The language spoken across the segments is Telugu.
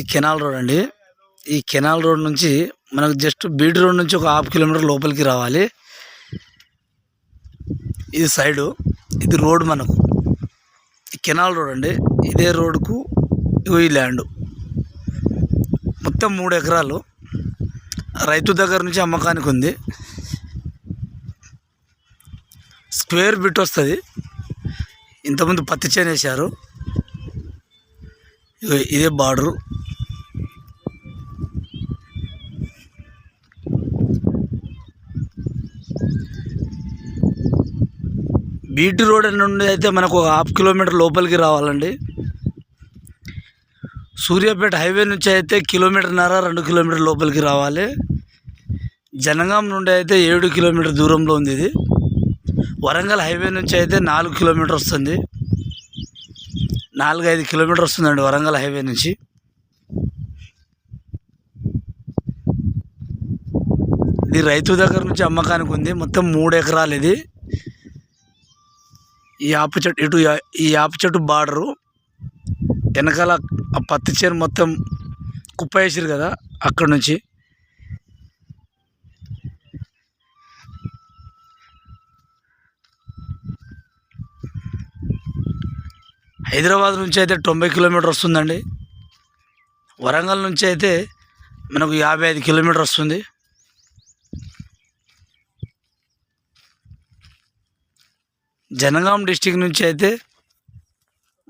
ఇది కెనాల్ రోడ్ అండి. ఈ కెనాల్ రోడ్ నుంచి మనకు జస్ట్ బీటీ రోడ్ నుంచి ఒక హాఫ్ కిలోమీటర్ లోపలికి రావాలి. ఇది సైడు ఇది రోడ్ మనకు. ఈ కెనాల్ రోడ్ అండి. ఇదే రోడ్కు ఈ ల్యాండ్. మొత్తం మూడు ఎకరాలు. రైతు దగ్గర నుంచి అమ్మకానికి ఉంది. స్క్వేర్ బిట్ వస్తుంది. ఇంతకుముందు పత్తి చేను ఇదే బార్డరు. బీటీ రోడ్ నుండి అయితే మనకు ఒక హాఫ్ కిలోమీటర్ లోపలికి రావాలండి. సూర్యాపేట హైవే నుంచి అయితే కిలోమీటర్న్నర రెండు కిలోమీటర్ లోపలికి రావాలి. జనగాం నుండి అయితే ఏడు కిలోమీటర్ దూరంలో ఉంది ఇది. వరంగల్ హైవే నుంచి అయితే నాలుగు కిలోమీటర్ వస్తుంది. నాలుగు ఐదు కిలోమీటర్ వస్తుందండి వరంగల్ హైవే నుంచి. ఇది రైతు దగ్గర నుంచి అమ్మకానికి ఉంది. మొత్తం మూడు ఎకరాలు ఇది. ఈ యాప చెట్టు ఇటు యా- ఈ యాప చెట్టు బార్డరు. వెనకాల ఆ పత్తి చేను మొత్తం కుప్ప వేసారు కదా అక్కడ నుంచి హైదరాబాద్ నుంచి అయితే తొంభై కిలోమీటర్ వస్తుందండి. వరంగల్ నుంచి అయితే మనకు యాభై ఐదు కిలోమీటర్ వస్తుంది. జనగాం డిస్టిక్ నుంచి అయితే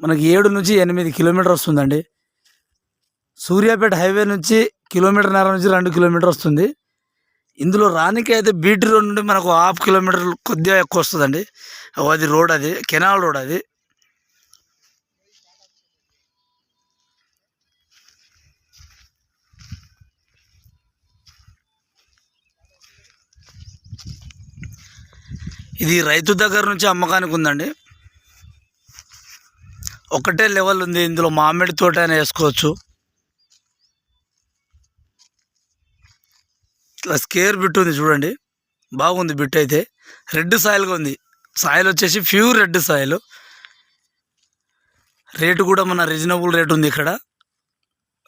మనకి ఏడు నుంచి ఎనిమిది కిలోమీటర్ వస్తుందండి. సూర్యాపేట హైవే నుంచి కిలోమీటర్ నర నుంచి రెండు కిలోమీటర్ వస్తుంది. ఇందులో రానికి అయితే బీటీ రోడ్ నుండి మనకు హాఫ్ కిలోమీటర్ కొద్దిగా ఎక్కువ వస్తుందండి. అది రోడ్ అది కెనాల్ రోడ్ అది. ఇది రైతు దగ్గర నుంచి అమ్మకానికి ఉందండి. ఒకటే లెవెల్ ఉంది. ఇందులో మామిడి తోట అయినా వేసుకోవచ్చు. ఇట్లా స్కేర్ బిట్ ఉంది చూడండి. బాగుంది బిట్ అయితే. రెడ్ సాయిల్గా ఉంది. సాయిల్ వచ్చేసి ప్యూర్ రెడ్ సాయిల్. రేటు కూడా మన రీజనబుల్ రేట్ ఉంది ఇక్కడ.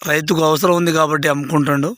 రైతుకు అవసరం ఉంది కాబట్టి అమ్ముకుంటాడు.